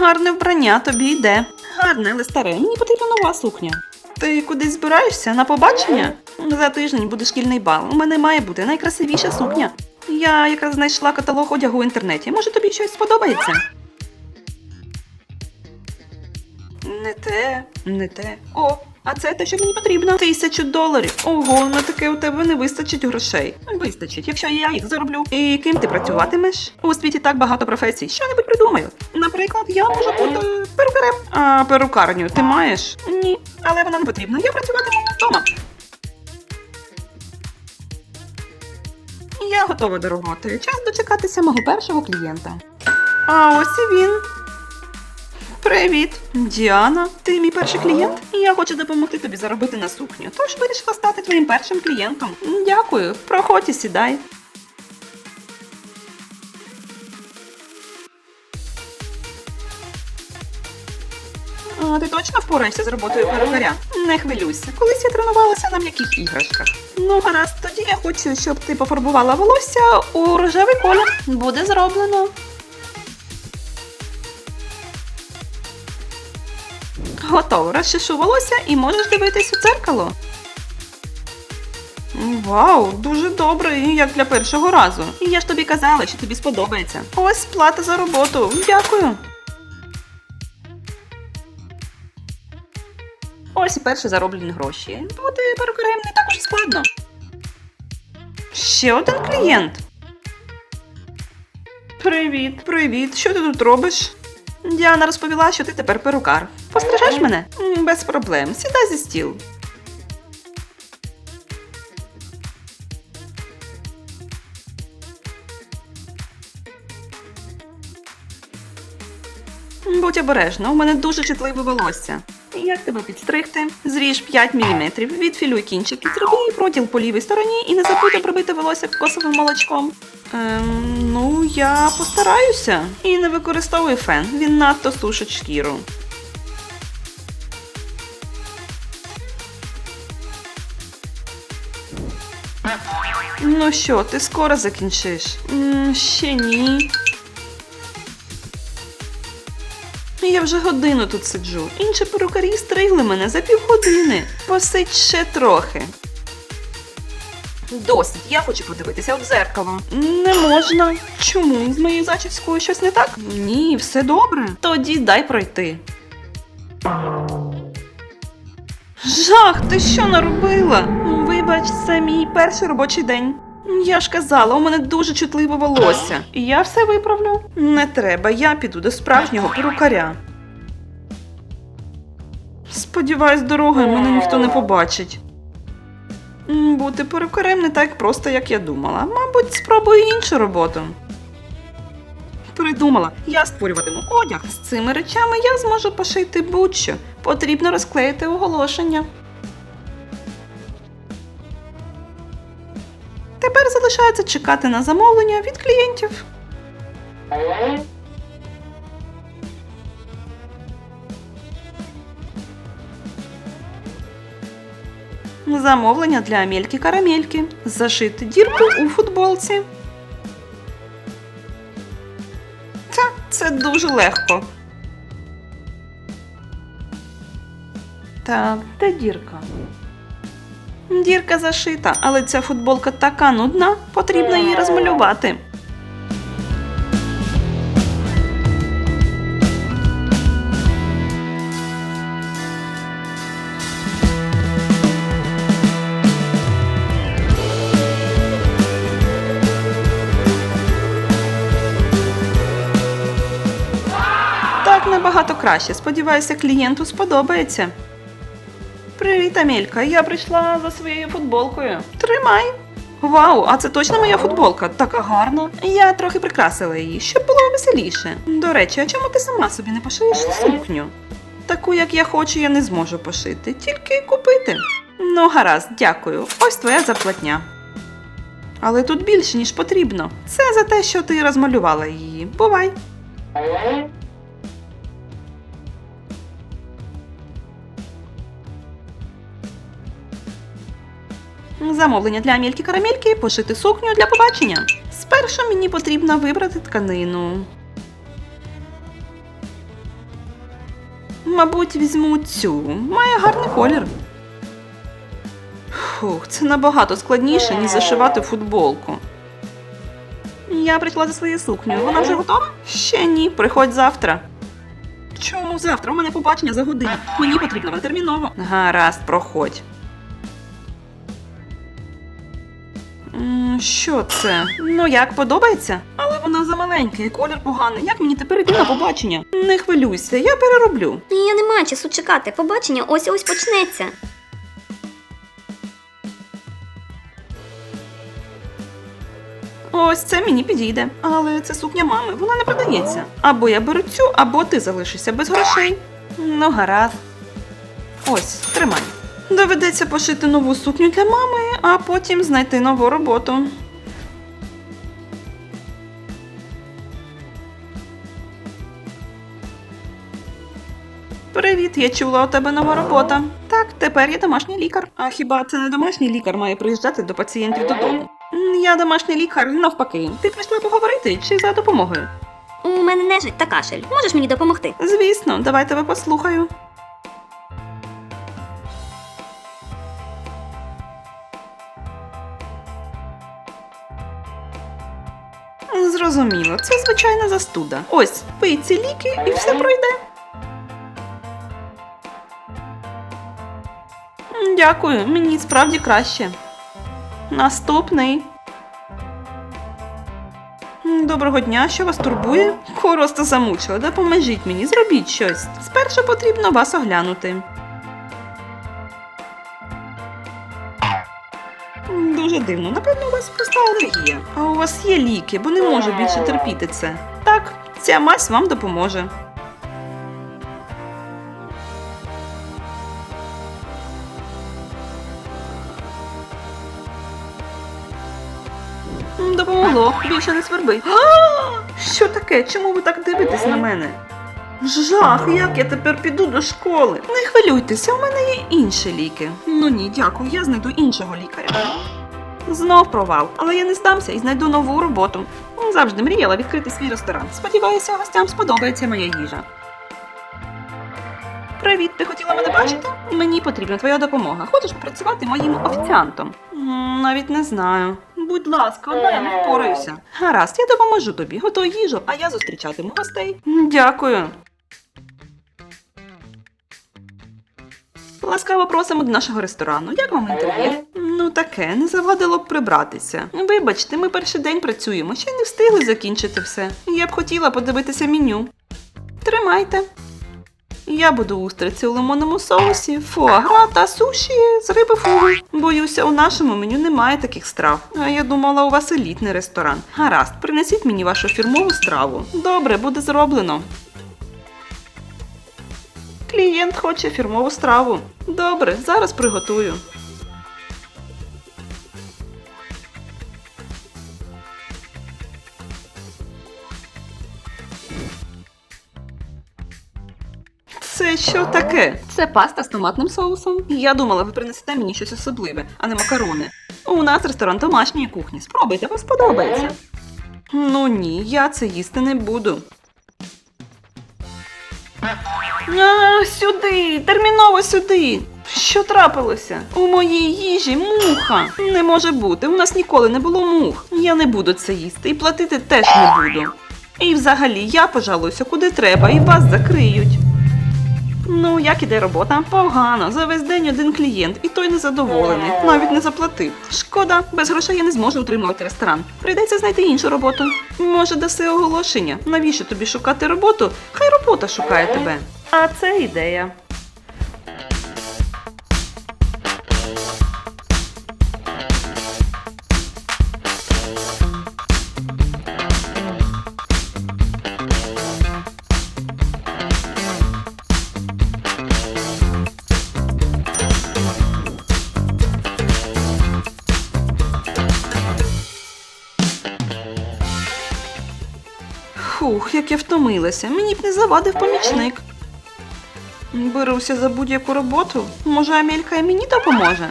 Гарне вбрання тобі йде. Гарне, але старе, мені потрібна нова сукня. Ти кудись збираєшся на побачення? За тиждень буде шкільний бал. У мене має бути найкрасивіша сукня. Я якраз знайшла каталог одягу в інтернеті. Може тобі щось сподобається? Не те, не те. О, а це те, що мені потрібно. Тисячу доларів. Ого, на таке у тебе не вистачить грошей. Вистачить, якщо я їх зароблю. І ким ти працюватимеш? У світі так багато професій. Що-небудь придумаю. Наприклад, я можу бути перукарем. А перукарню ти маєш? Ні, але вона не потрібна. Я працюватиму вдома. Я готова до роботи. Час дочекатися мого першого клієнта. А ось і він. Привіт, Діана. Ти мій перший клієнт? Я хочу допомогти тобі заробити на сукню. Тож вирішила стати твоїм першим клієнтом. Дякую. Проходь і сідай. А ти точно впораєшся з роботою перукаря? Не хвилюйся. Колись я тренувалася на м'яких іграшках. Ну, гаразд, тоді я хочу, щоб ти пофарбувала волосся у рожевий колір. Буде зроблено. Готово. Розчешу і можеш дивитись у дзеркало. Вау, дуже добре, як для першого разу. І я ж тобі казала, що тобі сподобається. Ось плата за роботу. Дякую. Ось і перші зароблені гроші. Бути перукарем не так уж складно. Ще один клієнт. Привіт, привіт. Що ти тут робиш? Діана розповіла, що ти тепер перукар. Пострижеш мене? Без проблем. Сідай зі стіл. Будь обережна, у мене дуже чутливе волосся. Як тебе підстригти? Зріж 5 мм, відфілюй кінчики, зроби проділ по лівій стороні і не забудь обробити волосся кокосовим молочком. Ем, ну, я постараюся. І не використовуй фен, він надто сушить шкіру. Ну що, ти скоро закінчиш? М, ще ні. Я вже годину тут сиджу. Інші перукарі стригли мене за півгодини. Посидь ще трохи. Досить, я хочу подивитися в дзеркало. Не можна. Чому? З моєю зачіскою щось не так? Ні, все добре. Тоді дай пройти. Жах, ти що наробила? Вибач, це мій перший робочий день. Я ж казала, у мене дуже чутливе волосся. І я все виправлю. Не треба, я піду до справжнього перукаря. Сподіваюсь, дорогою мене ніхто не побачить. Бути перукарем не так просто, як я думала. Мабуть, спробую іншу роботу. Придумала, я створюватиму одяг. З цими речами я зможу пошити будь-що. Потрібно розклеїти оголошення. Тепер залишається чекати на замовлення від клієнтів. Замовлення для Амельки Карамельки. Зашити дірку у футболці. Та, це дуже легко. Так, де дірка? Дірка зашита, але ця футболка така нудна, потрібно її розмалювати. Набагато краще. Сподіваюся, клієнту сподобається. Привіт, Амелька. Я прийшла за своєю футболкою. Тримай. Вау, а це точно моя футболка, така гарна. Я трохи прикрасила її, щоб було веселіше. До речі, а чому ти сама собі не пошиєш сукню? Таку, як я хочу, я не зможу пошити, тільки купити. Ну, гаразд, дякую. Ось твоя зарплатня. Але тут більше, ніж потрібно. Це за те, що ти розмалювала її. Бувай. Замовлення для Амельки Карамельки пошити сукню для побачення. Спершу мені потрібно вибрати тканину. Мабуть, візьму цю. Має гарний колір. Фух, це набагато складніше, ніж зашивати футболку. Я прийшла за своєю сукнею. Вона вже готова? Ще ні, приходь завтра. Чому завтра? У мене побачення за годину. Мені потрібно терміново. Гаразд, проходь. Що це? Ну як подобається? Але вона замаленька і колір поганий. Як мені тепер йти на побачення? Не хвилюйся, я перероблю. Я не маю часу чекати. Побачення ось ось почнеться. Ось це мені підійде. Але це сукня мами, вона не продається. Або я беру цю, або ти залишишся без грошей. Ну, гаразд. Ось, тримай. Доведеться пошити нову сукню для мами, а потім знайти нову роботу. Привіт, я чула у тебе нова робота. Так, тепер я домашній лікар. А хіба це не домашній лікар має приїжджати до пацієнтів додому? Я домашній лікар, навпаки. Ти прийшла поговорити чи за допомогою? У мене нежить та кашель. Можеш мені допомогти? Звісно, давай тебе послухаю. Зрозуміло, це звичайна застуда. Ось, пий ці ліки і все пройде. Дякую, мені справді краще. Наступний. Доброго дня, що вас турбує? Просто замучила. Допоможіть мені, зробіть щось. Спершу потрібно вас оглянути. Дуже дивно, напевно, у вас проста алергія. А у вас є ліки, бо не можу більше терпіти це. Так, ця мазь вам допоможе. Допомогло, більше не сверби. Що таке? Чому ви так дивитесь на мене? Жах, як я тепер піду до школи. Не хвилюйтеся, у мене є інші ліки. Ну ні, дякую, я знайду іншого лікаря. Знов провал, але я не здамся і знайду нову роботу. Завжди мріяла відкрити свій ресторан. Сподіваюся, гостям сподобається моя їжа. Привіт, ти хотіла мене бачити? Мені потрібна твоя допомога. Хочеш попрацювати моїм офіціантом? Навіть не знаю. Будь ласка, одна я не впораюся. Гаразд, я допоможу тобі. Готуй їжу, а я зустрічатиму гостей. Дякую. Ласкаво просимо до нашого ресторану. Як вам інтер'єр? Ну таке, не завадило б прибратися. Вибачте, ми перший день працюємо, ще не встигли закінчити все. Я б хотіла подивитися меню. Тримайте. Я буду устриці у лимонному соусі, фуагра та суші з риби фуги. Боюся, у нашому меню немає таких страв. А я думала, у вас елітний ресторан. Гаразд, принесіть мені вашу фірмову страву. Добре, буде зроблено. Клієнт хоче фірмову страву. Добре, зараз приготую. Це що таке? Це паста з томатним соусом. Я думала, ви принесете мені щось особливе, а не макарони. У нас ресторан домашньої кухні. Спробуйте, вам сподобається. Ну ні, я це їсти не буду. А, сюди, терміново сюди. Що трапилося? У моїй їжі муха. Не може бути. У нас ніколи не було мух. Я не буду це їсти і платити теж не буду. І взагалі я пожалуюся куди треба, і вас закриють. Ну, як іде робота? Погано. За весь день один клієнт, і той незадоволений. Навіть не заплатив. Шкода, без грошей я не зможу утримувати ресторан. Прийдеться знайти іншу роботу. Може, даси оголошення? Навіщо тобі шукати роботу? Хай робота шукає тебе. А це ідея. Фух, як я втомилася. Мені б не завадив помічник. Беруся за будь-яку роботу. Може, Амелька і мені допоможе?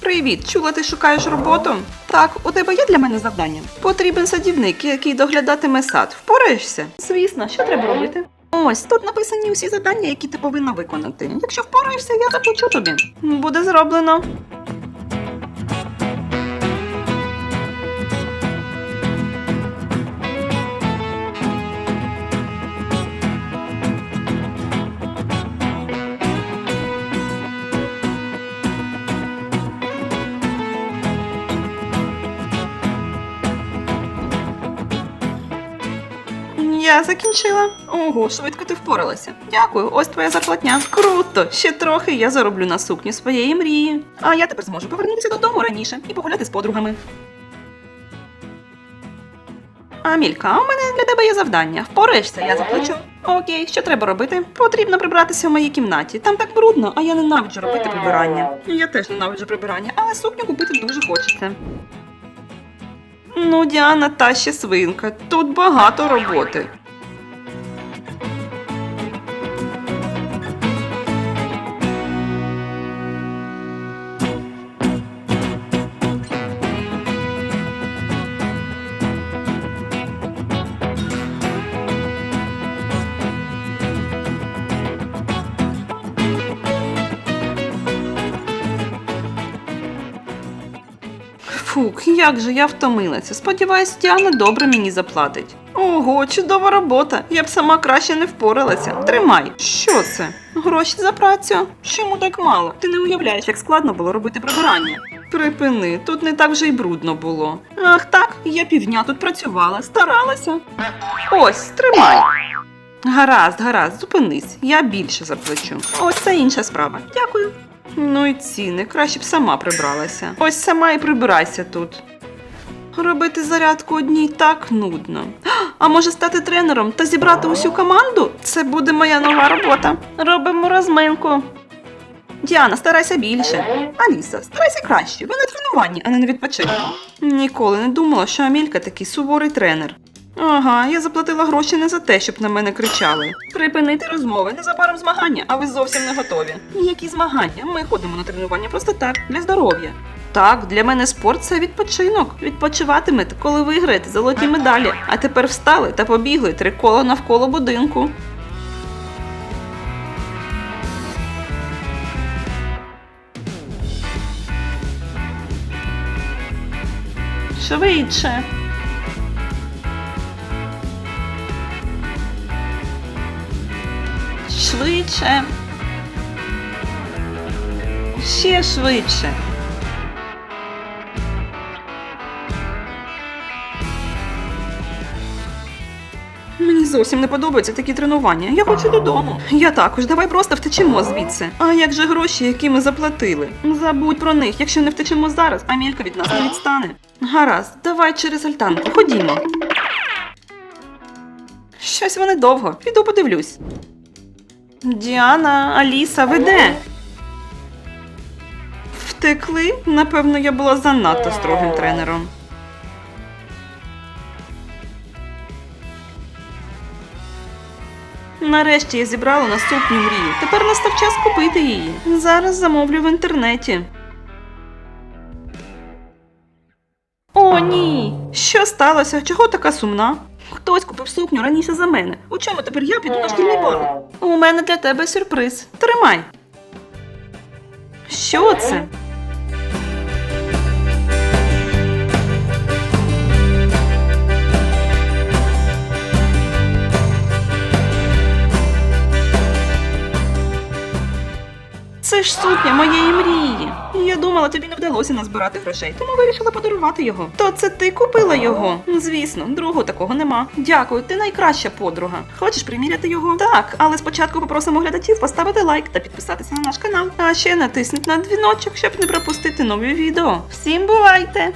Привіт, чула, ти шукаєш роботу? Так, у тебе є для мене завдання. Потрібен садівник, який доглядатиме сад. Впораєшся? Звісно, що треба робити? Ось тут написані усі завдання, які ти повинна виконати. Якщо впораєшся, я заплачу тобі. Буде зроблено. Закінчила. Ого, швидко ти впоралася. Дякую, ось твоя зарплатня. Круто! Ще трохи я зароблю на сукню своєї мрії. А я тепер зможу повернутися додому раніше і погуляти з подругами. Амілька, у мене для тебе є завдання. Впораєшся, я заплачу. Окей, що треба робити? Потрібно прибратися в моїй кімнаті. Там так брудно, а я ненавиджу робити прибирання. Я теж ненавиджу прибирання, але сукню купити дуже хочеться. Ну, Діана, та ще свинка. Тут багато роботи. Фук, як же я втомилася. Сподіваюсь, Діана добре мені заплатить. Ого, чудова робота. Я б сама краще не впоралася. Тримай. Що це? Гроші за працю? Чому так мало? Ти не уявляєш, як складно було робити прибирання. Припини, тут не так вже й брудно було. Ах так, я півдня тут працювала, старалася. Ось, тримай. Гаразд, гаразд, зупинись, я більше заплачу. Ось це інша справа. Дякую. Ну і ціни, краще б сама прибралася. Ось сама і прибирайся тут. Робити зарядку одній так нудно. А може стати тренером та зібрати усю команду? Це буде моя нова робота. Робимо розминку. Діана, старайся більше. Аліса, старайся краще. Ви на тренуванні, а не на відпочинку. Ніколи не думала, що Амілька такий суворий тренер. Ага, я заплатила гроші не за те, щоб на мене кричали. Припинити розмови, незабаром змагання, а ви зовсім не готові. Які змагання? Ми ходимо на тренування просто так, для здоров'я. Так, для мене спорт це відпочинок. Відпочиватимете, коли виграєте золоті медалі. А тепер встали та побігли три кола навколо будинку. Швидше. Швидше. Ще швидше. Мені зовсім не подобаються такі тренування. Я хочу додому. Я також. Давай просто втечемо звідси. А як же гроші, які ми заплатили? Забудь про них. Якщо не втечемо зараз, Амілька від нас не відстане. Гаразд, давай через альтанку. Ходімо. Щось вони довго. Піду подивлюсь. Діана, Аліса, ви де? Втекли? Напевно, я була занадто строгим тренером. Нарешті я зібрала на сукню мрії. Тепер настав час купити її. Зараз замовлю в інтернеті. О, ні! Що сталося? Чого така сумна? Хтось купив сукню раніше за мене. У чому тепер я піду на шкільний бал? У мене для тебе сюрприз. Тримай. Що це? Це ж сутня моєї мрії. Я думала, тобі не вдалося назбирати грошей, тому вирішила подарувати його. То це ти купила його? Звісно, другого такого нема. Дякую, ти найкраща подруга. Хочеш приміряти його? Так, але спочатку попросимо глядачів поставити лайк та підписатися на наш канал. А ще натисніть на дзвіночок, щоб не пропустити нові відео. Всім бувайте!